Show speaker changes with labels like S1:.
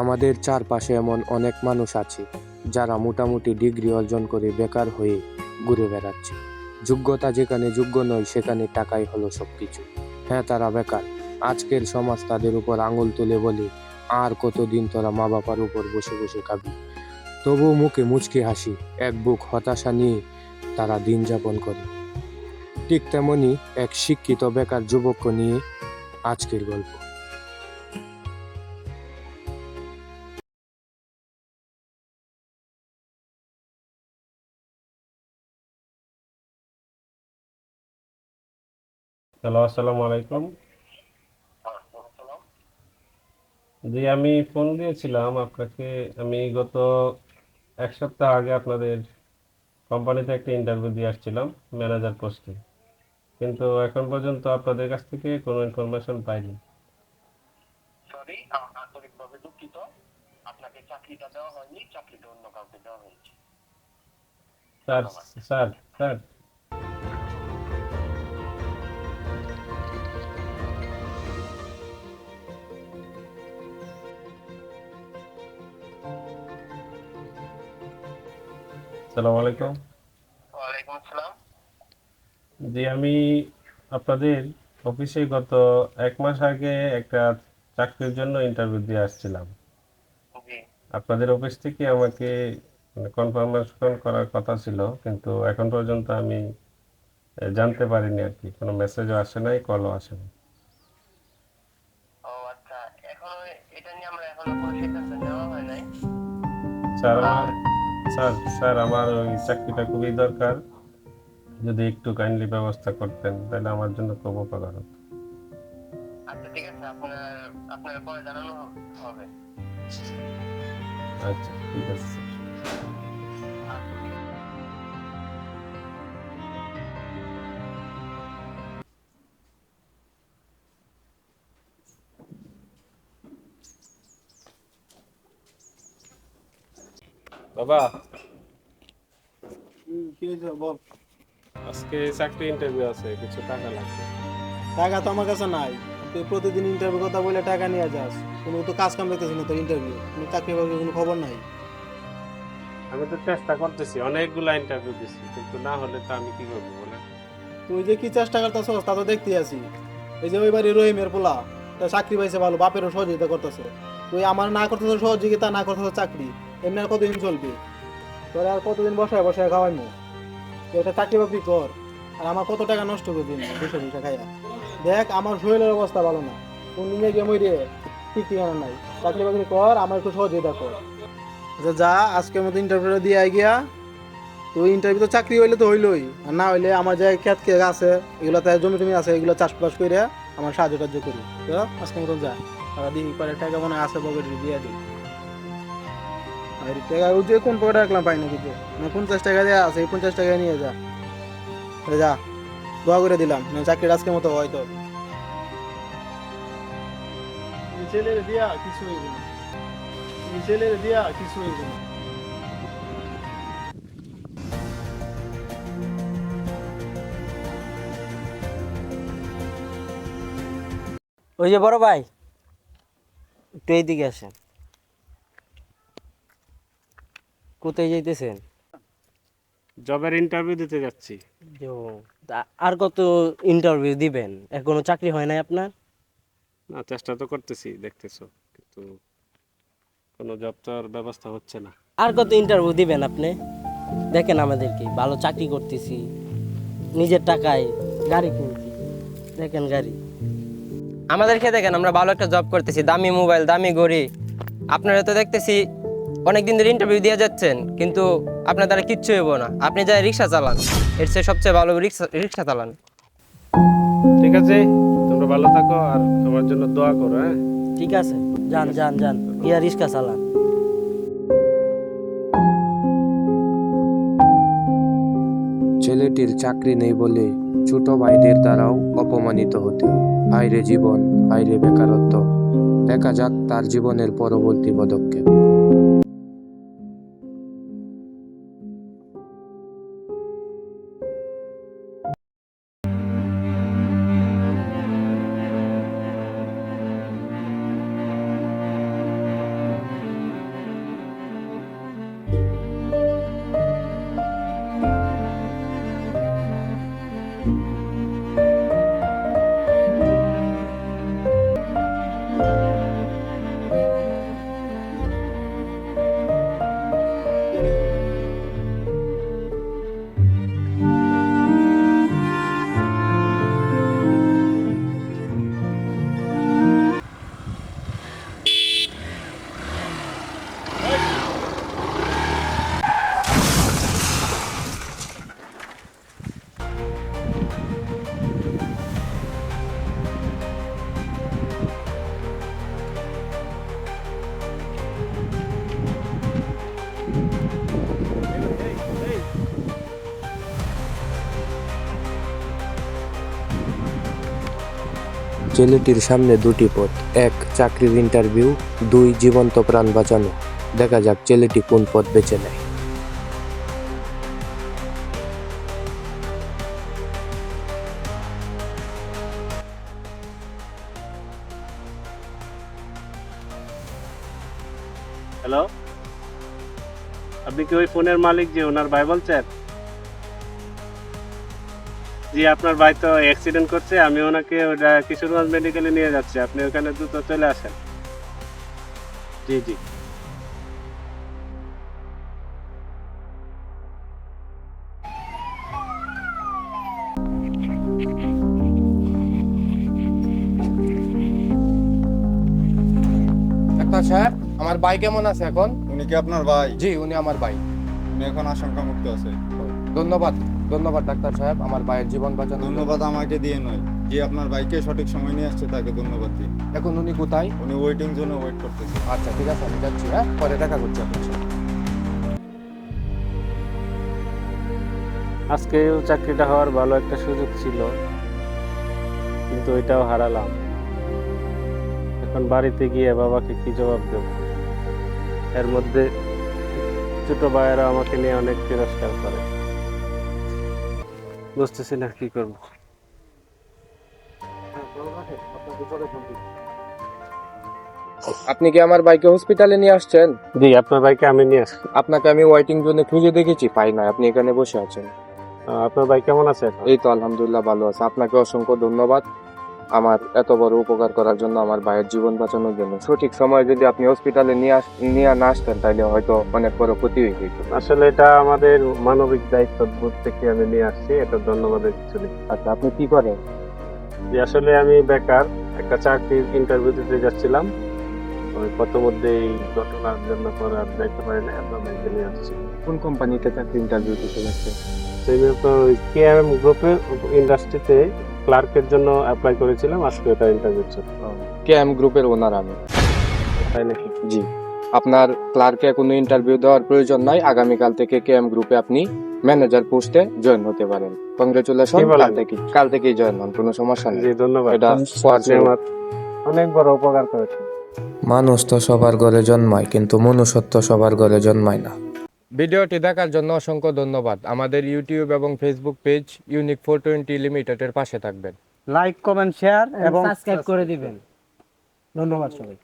S1: আমাদের চারপাশে এমন অনেক মানুষ আছে, যারা মোটামুটি ডিগ্রি অর্জন করে বেকার হয়ে ঘুরে বেড়াচ্ছে। যোগ্যতা যেখানে যোগ্য নয়, সেখানে টাকাই হলো সব কিছু হ্যাঁ তারা বেকার। আজকের সমাজ তাদের উপর আঙুল তুলে বলে, আর কতদিন তোরা মা বাবার উপর বসে বসে খাবি তবু মুখে মুচকি হাসি, এক বুক হতাশা নিয়ে তারা দিন যাপন করে। ঠিক তেমনই এক শিক্ষিত বেকার যুবককে নিয়ে আজকের গল্প।
S2: হ্যালো আসসালামু আলাইকুম। জি আমি ফোন দিয়েছিলাম আপনাকে। আমি গত এক সপ্তাহ আগে আপনাদের কোম্পানিতে একটা ইন্টারভিউ দিয়ে আসছিলাম ম্যানেজার পোস্টে কিন্তু এখন পর্যন্ত আপনাদের কাছ থেকে কোনো ইনফরমেশন পাইনি।
S3: সরি আন্তরিকভাবে দুঃখিত। আপনাকে চাকরিটা দেওয়া হয়নি চাকরিটা অন্য কাউকে দেওয়া হয়েছে।
S2: স্যার স্যার স্যার আসসালামু আলাইকুম।
S3: ওয়ালাইকুম আসসালাম।
S2: জি আমি আপনাদের অফিসে গত এক মাস আগে একটা চাকরির জন্য ইন্টারভিউ দিয়ে আসছিলাম। আপনাদের অফিস থেকে আমাকে কনফার্মেশন করার কথা ছিল কিন্তু এখন পর্যন্ত আমি জানতে পারিনি আর কি। কোনো মেসেজও আসে নাই কলও আসে নাই।
S3: আচ্ছা
S2: স্যার স্যার স্যার আমার ওই চাকরিটা খুবই দরকার। যদি একটু কাইন্ডলি ব্যবস্থা করতেন তাহলে আমার জন্য খুব উপকার হতো।
S3: আচ্ছা ঠিক আছে আপনার আপনার পরে জানানো হবে।
S2: আচ্ছা ঠিক আছে বাবা।
S4: কি হয়েছে বল?
S2: আজকে চাকরি ইন্টারভিউ আছে কিছু টাকা লাগবে।
S4: টাকা তো আমার কাছে নাই। তুই প্রতিদিন ইন্টারভিউ কথা বলে টাকা নিয়ে যাস। কোনো তো কাজ কাম দেখতেছিস না তোর ইন্টারভিউ কোনো চাকরি বাকরির কোনো খবর নাই।
S2: আমি তো চেষ্টা করতেছি অনেকগুলা ইন্টারভিউ দিছি কিন্তু না হলে তো আমি কি করব বলে
S4: তুই যে কি চেষ্টা করতেছস তা তো দেখতে আছি। এই যে ওই বাড়ি রহিমের পোলা তা চাকরি পাইছে ভালো বাপেরও সহযোগিতা করতেছে। তুই আমার না করতেছ সহযোগিতা না করতেছ চাকরি। এমনি আর কতদিন চলবে? তোর আর কতদিন বসায় বসায় খাওয়াইমু? তুই একটা চাকরি বাকরি কর, আর আমার কত টাকা নষ্ট করে দিন দুশো দুশো খাইয়া। দেখ, আমার শরীরের অবস্থা ভালো না। কোন দিনে গিয়ে মরে ঠিক ঠিকানা নাই। চাকরি বাকরি কর, আমার একটু সহযোগিতা কর। আচ্ছা যা, আজকের মতো ইন্টারভিউটা দিয়ে আই গিয়া। তো ইন্টারভিউ তো চাকরি হইলে তো হইলই, আর না হইলে আমার যে ক্ষেত খেত আছে, এগুলো তাই জমি টমি আছে, এগুলো চাষবাস করে আমার সাহায্য টাহায্য করি। তো, আজকের মতন যা। তারা দিই পরে টাকা মনে আছে, পকেটে দিয়ে দিই আর টাকা ওই যে কোন পকেটে রাখলাম পাই না কিছু না পঞ্চাশ টাকা দেওয়া আছে এই পঞ্চাশ টাকা নিয়ে যা। যা দোয়া করে দিলাম না চাকরি আজকের মতো হয়তো ছেলের দিয়া কিছু হইব না। ছেলের দিয়া কিছু হইব না।
S5: ওই যে বড় ভাই একটু এইদিকে আসেন। কোথায় যাইতেছেন?
S2: জবের ইন্টারভিউ দিতে যাচ্ছি।
S5: ও, তা- আর কত ইন্টারভিউ দিবেন? এখনও চাকরি হয় নাই আপনার?
S2: না চেষ্টা তো করতেছি দেখতেছো। কিন্তু কোনো জব তোর ব্যবস্থা হচ্ছে না।
S5: আর কত ইন্টারভিউ দিবেন আপনি? দেখেন আমাদেরকে ভালো চাকরি করতেছি নিজের টাকায় গাড়ি কিনছি। দেখেন গাড়ি।
S6: আমাদেরকে দেখেন আমরা ভালো একটা জব করতেছি দামি মোবাইল দামি ঘড়ি। আপনারা তো দেখতেছি অনেকদিন ধরে ইন্টারভিউ দিয়ে যাচ্ছেন কিন্তু আপনার দ্বারা কিচ্ছু হইব না। আপনি যাই রিক্সা চালান এর চেয়ে সবচেয়ে ভালো রিক্সা রিক্সা চালান।
S2: ঠিক আছে তোমরা ভালো থাকো আর তোমার জন্য দোয়া করো হ্যাঁ?
S5: ঠিক আছে যান যান যান ইয়া রিক্সা চালান।
S1: ছেলেটির চাকরি নেই বলে ছোট ভাইদের দ্বারাও অপমানিত হতে। হায়রে জীবন হায়রে বেকারত্ব। দেখা যাক তার জীবনের পরবর্তী পদক্ষেপ। ছেলেটির সামনে দুটি পথ। এক, চাকরির ইন্টারভিউ দুই, জীবন্ত প্রাণ বাঁচানো। দেখা যাক ছেলেটি কোন পথ বেছে নেয়।
S2: হ্যালো আপনি কি ওই ফোনের মালিক যে ওনার ভাই বলছেন জি আপনার ভাই তো অ্যাক্সিডেন্ট করছে আমি ওনাকে ওটা কিশোরগঞ্জ মেডিকেলে নিয়ে যাচ্ছি। আপনি ওখানে দ্রুত চলে আসেন। জি জি।
S1: ডাক্তার সাহেব আমার ভাই কেমন আছে এখন?
S7: উনি কি আপনার ভাই?
S1: জি উনি আমার ভাই।
S7: উনি এখন আশঙ্কা মুক্ত আছে।
S1: ধন্যবাদ। ধন্যবাদ ডাক্তার সাহেব। আমার ভাইয়ের জীবন বাঁচানো
S7: ধন্যবাদ আমাকে দিয়ে নয়। যে আপনার ভাইকে সঠিক সময় নিয়ে আসছে তাকে ধন্যবাদ দিই।
S1: এখন উনি কোথায়?
S7: উনি ওয়েটিং জন্য ওয়েট করতেছে।
S1: আচ্ছা ঠিক আছে আমি যাচ্ছি হ্যাঁ? পরে দেখা করছি আপনার সাথে।
S2: আজকে চাকরিটা হওয়ার ভালো একটা সুযোগ ছিল কিন্তু এটাও হারালাম। এখন বাড়িতে গিয়ে বাবাকে কি জবাব দেব? এর মধ্যে ছোট ভাইয়েরা আমাকে নিয়ে অনেক তিরস্কার করে। বুঝতেছি না কি করব।
S1: আপনি কি আমার বাইকে হসপিটালে নিয়ে আসছেন?
S2: জি আপনার বাইকে আমি নিয়ে আসছি।
S1: আপনাকে আমি ওয়েটিং জোনে খুঁজে দেখেছি। পাই না আপনি এখানে বসে আছেন।
S2: আপনার বাইক কেমন আছে
S1: এই তো আলহামদুলিল্লাহ ভালো আছে। আপনাকে অসংখ্য ধন্যবাদ। আমার এত বড় উপকার করার জন্য আমার ভাইয়ের জীবন বাঁচানোর জন্য। সঠিক সময় যদি আপনি হসপিটালে নিয়ে আস নিয়ে না আসতেন তাহলে হয়তো অনেক বড় ক্ষতি হয়ে যেত।
S2: আসলে এটা আমাদের মানবিক দায়িত্ব বোধ থেকে আমি নিয়ে আসছি এটা ধন্যবাদের কিছু নেই
S1: আচ্ছা আপনি কি করেন?
S2: যে আসলে আমি বেকার একটা চাকরির ইন্টারভিউ দিতে যাচ্ছিলাম। ওই কত মধ্যে এই ঘটনার জন্য পরে আর যাইতে পারি না আপনার ভাইকে নিয়ে আসছি।
S1: কোন কোম্পানিতে চাকরি ইন্টারভিউ দিতে যাচ্ছেন?
S2: সেই কেএম গ্রুপের ইন্ডাস্ট্রিতে ক্লার্কের জন্য অ্যাপ্লাই করেছিলাম আজকে এটা ইন্টারভিউ ছিল
S1: কে এম গ্রুপের ওনার আমি?
S2: তাই নাকি?
S1: জি। আপনার ক্লার্কে কোনো ইন্টারভিউ দেওয়ার প্রয়োজন নাই আগামীকাল থেকে কে এম গ্রুপে আপনি ম্যানেজার পোস্টে জয়েন হতে পারেন। কংগ্রেচুলেশন কাল থেকে কাল থেকেই জয়েন হন কোনো সমস্যা নেই।
S2: জি ধন্যবাদ।
S1: এটা
S2: অনেক বড় উপকার করেছেন।
S1: মানুষ তো সবার ঘরে জন্মায় কিন্তু মনুষ্যত্ব সবার ঘরে জন্মায় না। ভিডিওটি দেখার জন্য অসংখ্য ধন্যবাদ। আমাদের ইউটিউব এবং Facebook page unique four twenty লিমিটেডের পাশে থাকবেন।
S8: লাইক কমেন্ট শেয়ার এবং
S5: সাবস্ক্রাইব করে দিবেন।
S8: ধন্যবাদ সবাই